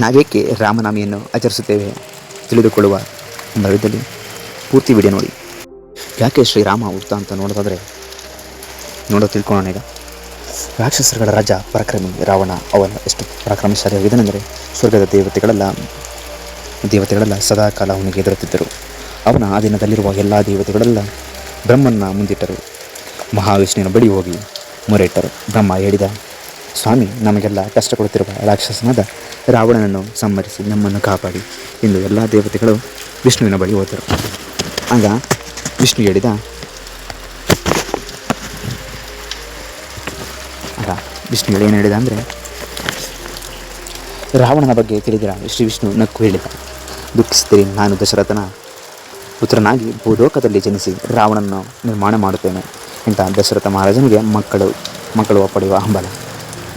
ನಾವೇಕೆ ರಾಮನಾಮಿಯನ್ನು ಆಚರಿಸುತ್ತೇವೆ? ತಿಳಿದುಕೊಳ್ಳುವ ಸಂದರ್ಭದಲ್ಲಿ ಪೂರ್ತಿ ವಿಡಿಯೋ ನೋಡಿ. ಯಾಕೆ ಶ್ರೀರಾಮ ಹುಟ್ಟ ಅಂತ ನೋಡೋದಾದರೆ? ನೋಡೋ ತಿಳ್ಕೊಳ್ಳೋಣ ಈಗ. ರಾಕ್ಷಸರುಗಳ ರಾಜ ಪರಾಕ್ರಮಿ ರಾವಣ ಅವನ ಎಷ್ಟು ಪರಾಕ್ರಮಶಾಲಿಯಾಗಿದ್ದಾನೆಂದರೆ ಸ್ವರ್ಗದ ದೇವತೆಗಳೆಲ್ಲ ದೇವತೆಗಳೆಲ್ಲ ಸದಾ ಕಾಲ ಅವನಿಗೆ ಎದುರುತ್ತಿದ್ದರು ಅವನ ಅಧೀನದಲ್ಲಿರುವ ಎಲ್ಲ ದೇವತೆಗಳೆಲ್ಲ ಬ್ರಹ್ಮನ ಮುಂದಿಟ್ಟರು. ಮಹಾವಿಷ್ಣುವಿನ ಬಳಿ ಹೋಗಿ ಮೊರೆಯಿಟ್ಟರು. ಬ್ರಹ್ಮ ಹೇಳಿದ, ಸ್ವಾಮಿ, ನಮಗೆಲ್ಲ ಕಷ್ಟ ಕೊಡುತ್ತಿರುವ ರಾಕ್ಷಸನಾದ ರಾವಣನನ್ನು ಸಂಹರಿಸಿ ನಮ್ಮನ್ನು ಕಾಪಾಡಿ ಎಂದು ಎಲ್ಲ ದೇವತೆಗಳು ವಿಷ್ಣುವಿನ ಬಳಿ ಹೋದರು. ಆಗ ವಿಷ್ಣು ಹೇಳಿದ, ಆಗ ವಿಷ್ಣು ಹೇಳಿ ಏನು ಹೇಳಿದ ಅಂದರೆ, ರಾವಣನ ಬಗ್ಗೆ ತಿಳಿದಿರ? ಶ್ರೀ ವಿಷ್ಣು ನಕ್ಕು ಹೇಳಿದ, ದುಃಖಿಸ್ತೀರಿ, ನಾನು ದಶರಥನ ಪುತ್ರನಾಗಿ ಭೂಲೋಕದಲ್ಲಿ ಜನಿಸಿ ರಾವಣನನ್ನು ನಿರ್ಮಾಣ ಮಾಡುತ್ತೇನೆ ಇಂಥ ದಶರಥ ಮಹಾರಾಜನಿಗೆ ಮಕ್ಕಳು ಮಕ್ಕಳು ಒಪ್ಪಡೆಯುವ ಹಂಬಲ.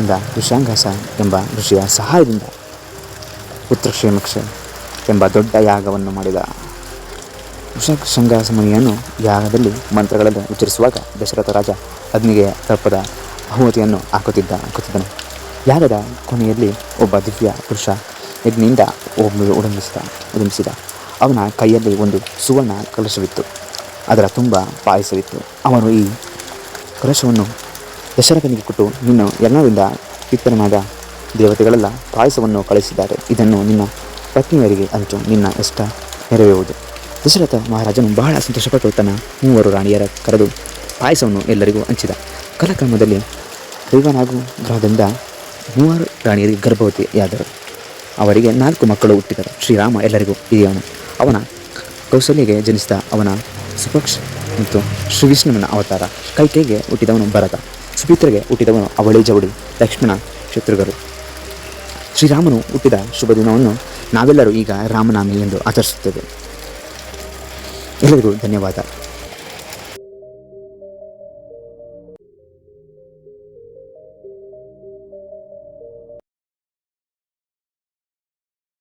ಇಂದ ಋಷಾಂಗಾಸ ಎಂಬ ಋಷಿಯ ಸಹಾಯದಿಂದ ಪುತ್ರಕ್ಷೇಮಕ್ಷ ಎಂಬ ದೊಡ್ಡ ಯಾಗವನ್ನು ಮಾಡಿದ ಋಷಂಗಾಸ ಮುನಿಯನ್ನು ಯಾಗದಲ್ಲಿ ಮಂತ್ರಗಳನ್ನು ಉಚ್ಚರಿಸುವಾಗ ದಶರಥ ರಾಜ ಅಗ್ನಿಗೆ ತಪ್ಪದ ಅಹುಮತಿಯನ್ನು ಹಾಕುತ್ತಿದ್ದ ಹಾಕುತ್ತಿದ್ದನು. ಯಾಗದ ಕೊನೆಯಲ್ಲಿ ಒಬ್ಬ ದಿವ್ಯ ಪುರುಷ ಯಜ್ಞಿಯಿಂದ ಒಬ್ಬ ಉಡಂಬಿಸಿದ ಉಡಂಬಿಸಿದ. ಅವನ ಕೈಯಲ್ಲಿ ಒಂದು ಸುವರ್ಣ ಕಲಶವಿತ್ತು. ಅದರ ತುಂಬ ಪಾಯಸವಿತ್ತು. ಅವನು ಈ ಕಲಶವನ್ನು ದಶರಥನಿಗೆ ಕೊಟ್ಟು ನಿನ್ನ ಎಲ್ಲರಿಂದ ಪಿತ್ತರನಾದ ದೇವತೆಗಳೆಲ್ಲ ಪಾಯಸವನ್ನು ಕಳಿಸಿದ್ದಾರೆ. ಇದನ್ನು ನಿನ್ನ ಪತ್ನಿಯರಿಗೆ ಹಂಚು ನಿನ್ನ ಇಷ್ಟ ನೆರವೇರುವುದು. ದಶರಥ ಮಹಾರಾಜನು ಬಹಳ ಸಂತೋಷಪಟ್ಟು ತನ್ನ ಮೂವರು ರಾಣಿಯರ ಕರೆದು ಪಾಯಸವನ್ನು ಎಲ್ಲರಿಗೂ ಹಂಚಿದ. ಕಾಲಕ್ರಮದಲ್ಲಿ ದೇವನಾಗು ಗ್ರಹದಿಂದ ಮೂವರು ರಾಣಿಯರಿಗೆ ಗರ್ಭವತಿಯಾದರು. ಅವರಿಗೆ ನಾಲ್ಕು ಮಕ್ಕಳು ಹುಟ್ಟಿದರು. ಶ್ರೀರಾಮ ಎಲ್ಲರಿಗೂ ಹಿರಿಯವನು. ಅವನ ಕೌಶಲ್ಯಗೆ ಜನಿಸಿದ ಅವನ ಸುಪಕ್ಷ ಮತ್ತು ಶ್ರೀ ವಿಷ್ಣುವಿನ ಅವತಾರ. ಕೈಕೈಗೆ ಹುಟ್ಟಿದವನು ಭರತ. ಸುಪಿತ್ರಗೆ ಹುಟ್ಟಿದವನು ಅವಳಿ ಜವಳಿ ಲಕ್ಷ್ಮಣ ಶತ್ರುಘರು. ಶ್ರೀರಾಮನು ಹುಟ್ಟಿದ ಶುಭ ದಿನವನ್ನು ನಾವೆಲ್ಲರೂ ಈಗ ರಾಮನಾಮಿ ಎಂದು ಆಚರಿಸುತ್ತೇವೆ. ಎಲ್ಲರಿಗೂ ಧನ್ಯವಾದ.